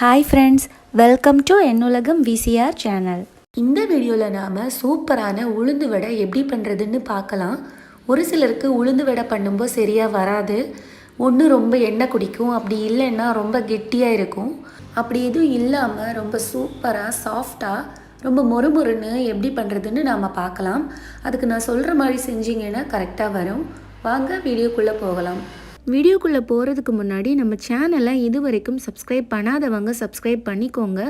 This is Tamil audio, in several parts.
ஹாய் ஃப்ரெண்ட்ஸ் வெல்கம் டு என்னுலகம் விசிஆர் சேனல் இந்த வீடியோவில் நாம் சூப்பரான உளுந்து வடை எப்படி பண்ணுறதுன்னு பார்க்கலாம். ஒரு சிலருக்கு உளுந்து வடை பண்ணும்போது சரியாக வராது. ஒன்று ரொம்ப எண்ணெய் குடிக்கும் அப்படி இல்லைன்னா ரொம்ப கெட்டியாக இருக்கும். அப்படி எதுவும் இல்லாமல் ரொம்ப சூப்பராக சாஃப்டாக ரொம்ப மொறுமொறுன்னு எப்படி பண்ணுறதுன்னு நாம் பார்க்கலாம். அதுக்கு நான் சொல்கிற மாதிரி செஞ்சீங்கன்னா கரெக்டாக வரும். வாங்க வீடியோக்குள்ளே போகலாம். வீடியோக்குள்ளே போகிறதுக்கு முன்னாடி நம்ம சேனலை இது வரைக்கும் சப்ஸ்கிரைப் பண்ணாதவங்க சப்ஸ்கிரைப் பண்ணிக்கோங்க.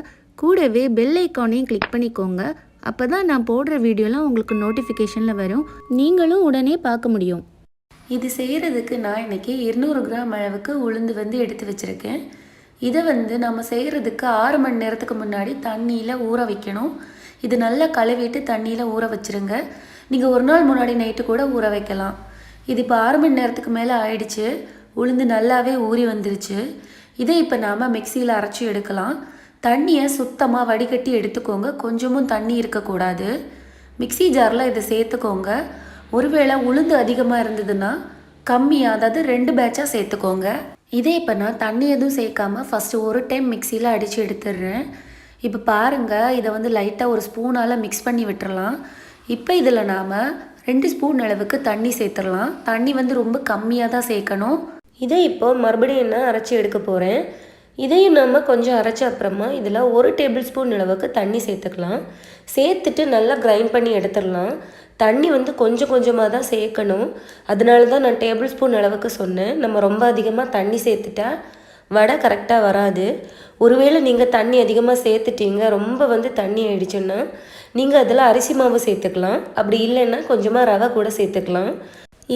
கூடவே பெல் ஐக்கானையும் கிளிக் பண்ணிக்கோங்க. அப்போ தான் நான் போடுற வீடியோலாம் உங்களுக்கு நோட்டிஃபிகேஷனில் வரும். நீங்களும் உடனே பார்க்க முடியும். இது செய்கிறதுக்கு நான் இன்றைக்கி இருநூறு கிராம் அளவுக்கு உளுந்து வந்து எடுத்து வச்சுருக்கேன். இதை வந்து நம்ம செய்கிறதுக்கு ஆறு மணி நேரத்துக்கு முன்னாடி தண்ணியில் ஊற வைக்கணும். இது நல்லா கழுவிட்டு தண்ணியில் ஊற வச்சுருங்க. நீங்கள் ஒரு நாள் முன்னாடி நைட்டு கூட ஊற வைக்கலாம். இது இப்போ ஆறு மணி நேரத்துக்கு மேலே ஆயிடுச்சு. உளுந்து நல்லாவே ஊறி வந்துருச்சு. இதை இப்போ நாம் மிக்சியில் அரைச்சி எடுக்கலாம். தண்ணியை சுத்தமாக வடிகட்டி எடுத்துக்கோங்க. கொஞ்சமும் தண்ணி இருக்கக்கூடாது மிக்ஸி ஜாரில் இதை சேர்த்துக்கோங்க. ஒருவேளை உளுந்து அதிகமாக இருந்ததுன்னா கம்மியாக அதாவது ரெண்டு பேட்சாக சேர்த்துக்கோங்க. இதே இப்போ நான் தண்ணி எதுவும் சேர்க்காம ஃபஸ்ட்டு ஒரு டைம் மிக்சியில் அடித்து எடுத்துடுறேன். இப்போ பாருங்கள் இதை வந்து லைட்டாக ஒரு ஸ்பூனால் மிக்ஸ் பண்ணி விட்டுறலாம். இப்போ இதில் நாம் ரெண்டு ஸ்பூன் அளவுக்கு தண்ணி சேர்த்துடலாம். தண்ணி வந்து ரொம்ப கம்மியாக தான் சேர்க்கணும். இதை இப்போ மறுபடியும் நான் அரைச்சி எடுக்க போகிறேன் இதையும் நம்ம கொஞ்சம் அரைச்ச அப்புறமா இதில் ஒரு டேபிள் ஸ்பூன் அளவுக்கு தண்ணி சேர்த்துக்கலாம். சேர்த்துட்டு நல்லா கிரைண்ட் பண்ணி எடுத்துடலாம். தண்ணி வந்து கொஞ்சம் கொஞ்சமாக தான் சேர்க்கணும். அதனால தான் நான் டேபிள் ஸ்பூன் அளவுக்கு சொன்னேன். நம்ம ரொம்ப அதிகமாக தண்ணி சேர்த்துட்டா வடை கரெக்டாக வராது. ஒருவேளை நீங்கள் தண்ணி அதிகமாக சேர்த்துட்டீங்க ரொம்ப வந்து தண்ணி ஆயிடுச்சுன்னா நீங்கள் அதில் அரிசி மாவு சேர்த்துக்கலாம். அப்படி இல்லைன்னா கொஞ்சமாக ரவை கூட சேர்த்துக்கலாம்.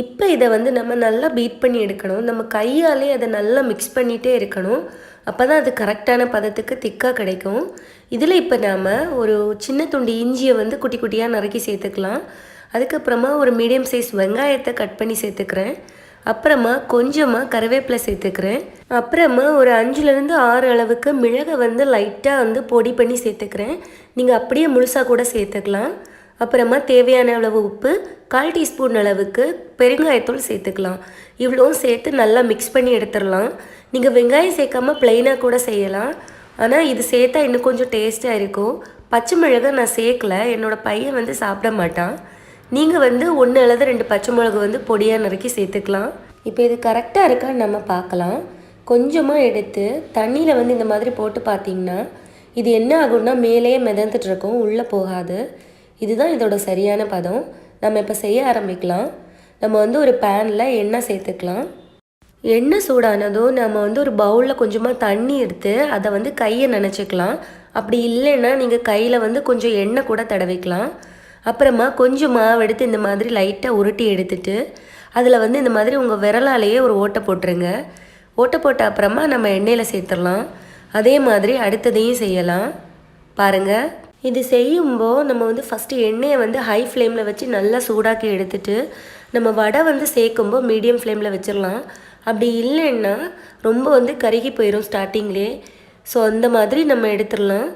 இப்போ இதை வந்து நம்ம நல்லா பீட் பண்ணி எடுக்கணும். நம்ம கையாலே அதை நல்லா மிக்ஸ் பண்ணிகிட்டே இருக்கணும். அப்போ தான் அது கரெக்டான பதத்துக்கு திக்காக கிடைக்கும். இதில் இப்போ நாம் ஒரு சின்ன துண்டு இஞ்சியை வந்து குட்டி குட்டியாக நறுக்கி சேர்த்துக்கலாம். அதுக்கப்புறமா ஒரு மீடியம் சைஸ் வெங்காயத்தை கட் பண்ணி சேர்த்துக்கிறேன். அப்புறமா கொஞ்சமாக கருவேப்பிலை சேர்த்துக்கிறேன். அப்புறமா ஒரு அஞ்சுலேருந்து ஆறு அளவுக்கு மிளகை வந்து லைட்டாக வந்து பொடி பண்ணி சேர்த்துக்கிறேன். நீங்கள் அப்படியே முழுசாக கூட சேர்த்துக்கலாம். அப்புறமா தேவையான அளவு உப்பு கால் டீஸ்பூன் அளவுக்கு பெருங்காயத்தூள் சேர்த்துக்கலாம். இவ்வளோவும் சேர்த்து நல்லா மிக்ஸ் பண்ணி எடுத்துடலாம். நீங்கள் வெங்காயம் சேர்க்காம ப்ளைனாக கூட செய்யலாம். ஆனால் இது சேர்த்தா இன்னும் கொஞ்சம் டேஸ்ட்டாக இருக்கும். பச்சை மிளகாய் நான் சேர்க்கல. என்னோடய பையன் வந்து சாப்பிட மாட்டான். நீங்கள் வந்து ஒன்று அல்லது ரெண்டு பச்சை மிளகு வந்து பொடியாக நறுக்கி சேர்த்துக்கலாம். இப்போ இது கரெக்டாக இருக்கான்னு நம்ம பார்க்கலாம். கொஞ்சமாக எடுத்து தண்ணியில் வந்து இந்த மாதிரி போட்டு பார்த்தீங்கன்னா இது என்ன ஆகும்னா மேலேயே மிதந்துட்டு இருக்கும் உள்ளே போகாது. இதுதான் இதோட சரியான பதம். நம்ம இப்போ செய்ய ஆரம்பிக்கலாம். நம்ம வந்து ஒரு பேனில் எண்ணெய் சேர்த்துக்கலாம். எண்ணெய் சூடானதும் நம்ம வந்து ஒரு பவுலில் கொஞ்சமாக தண்ணி எடுத்து அதை வந்து கையை நினச்சிக்கலாம். அப்படி இல்லைன்னா நீங்கள் கையில் வந்து கொஞ்சம் எண்ணெய் கூட தடவிக்கலாம். அப்புறமா கொஞ்சம் மாவு எடுத்து இந்த மாதிரி லைட்டாக உருட்டி எடுத்துட்டு அதில் வந்து இந்த மாதிரி உங்கள் விரலாலேயே ஒரு ஓட்டை போட்டுருங்க. ஓட்டை போட்ட அப்புறமா நம்ம எண்ணெயில் சேர்த்துடலாம். அதே மாதிரி அடுத்ததையும் செய்யலாம். பாருங்கள் இது செய்யும்போது நம்ம வந்து ஃபஸ்ட்டு எண்ணெயை வந்து ஹை ஃப்ளேமில் வச்சு நல்லா சூடாக்கி எடுத்துட்டு நம்ம வடை வந்து சேர்க்கும்போது மீடியம் ஃப்ளேமில் வச்சிடலாம். அப்படி இல்லைன்னா ரொம்ப வந்து கருகி போயிடும் ஸ்டார்டிங்லே ஸோ அந்த மாதிரி நம்ம எடுத்துடலாம்.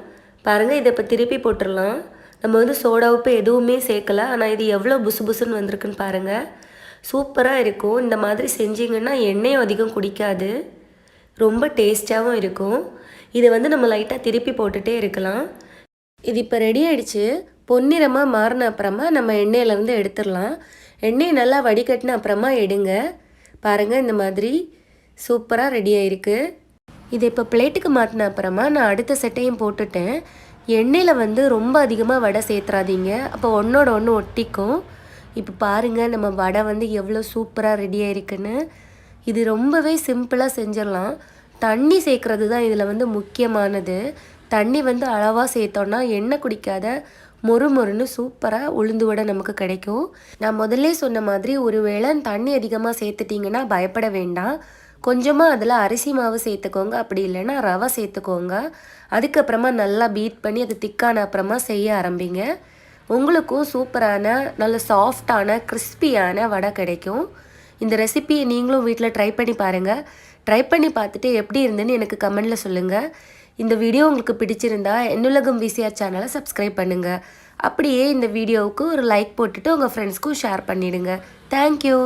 பாருங்கள் இதை இப்போ திருப்பி போட்டுடலாம். நம்ம வந்து சோடா உப்பு எதுவுமே சேர்க்கல ஆனால் இது எவ்வளோ புசு புசுன்னு வந்திருக்குன்னு பாருங்கள் சூப்பராக இருக்கும். இந்த மாதிரி செஞ்சிங்கன்னா எண்ணெயும் அதிகம் குடிக்காது. ரொம்ப டேஸ்ட்டாகவும் இருக்கும். இதை வந்து நம்ம லைட்டாக திருப்பி போட்டுகிட்டே இருக்கலாம். இது இப்போ ரெடி ஆகிடுச்சு பொன்னிறமாக மாறின அப்புறமா நம்ம எண்ணெயிலேருந்து எடுத்துடலாம். எண்ணெய் நல்லா வடிகட்டின அப்புறமா எடுங்க. பாருங்கள் இந்த மாதிரி சூப்பராக ரெடி ஆயிருக்கு. இது இப்போ பிளேட்டுக்கு மாற்றின அப்புறமா நான் அடுத்த செட்டையும் போட்டுட்டேன். எண்ணெயில் வந்து ரொம்ப அதிகமாக வடை சேர்த்துறாதீங்க. அப்போ ஒன்றோட ஒன்று ஒட்டிக்கும். இப்போ பாருங்கள் நம்ம வடை வந்து எவ்வளோ சூப்பராக ரெடி ஆயிருக்குன்னு. இது ரொம்பவே சிம்பிளாக செஞ்சிடலாம். தண்ணி சேர்க்குறது தான் இதில் வந்து முக்கியமானது. தண்ணி வந்து அளவாக சேர்த்தோன்னா எண்ணெய் குடிக்காத மொறு மொறுன்னு சூப்பராக உளுந்து வடை நமக்கு கிடைக்கும். நான் முதல்ல சொன்ன மாதிரி ஒரு வேளை தண்ணி அதிகமாக சேர்த்துட்டிங்கன்னா பயப்பட வேண்டாம். கொஞ்சமாக அதில் அரிசி மாவு சேர்த்துக்கோங்க. அப்படி இல்லைன்னா ரவை சேர்த்துக்கோங்க. அதுக்கப்புறமா நல்லா பீட் பண்ணி அது திக்கான அப்புறமா செய்ய ஆரம்பிங்க. உங்களுக்கும் சூப்பரான நல்ல சாஃப்டான கிறிஸ்பியான வடை கிடைக்கும். இந்த ரெசிபியை நீங்களும் வீட்டில் ட்ரை பண்ணி பாருங்கள் ட்ரை பண்ணி பார்த்துட்டு எப்படி இருந்துன்னு எனக்கு கமெண்டில் சொல்லுங்கள் இந்த வீடியோ உங்களுக்கு பிடிச்சிருந்தா என்னுலகம் விசிஆர் சேனலை சப்ஸ்கிரைப் பண்ணுங்கள் அப்படியே இந்த வீடியோவுக்கு ஒரு லைக் போட்டுட்டு உங்கள் ஃப்ரெண்ட்ஸ்க்கும் ஷேர் பண்ணிவிடுங்க தேங்க்யூ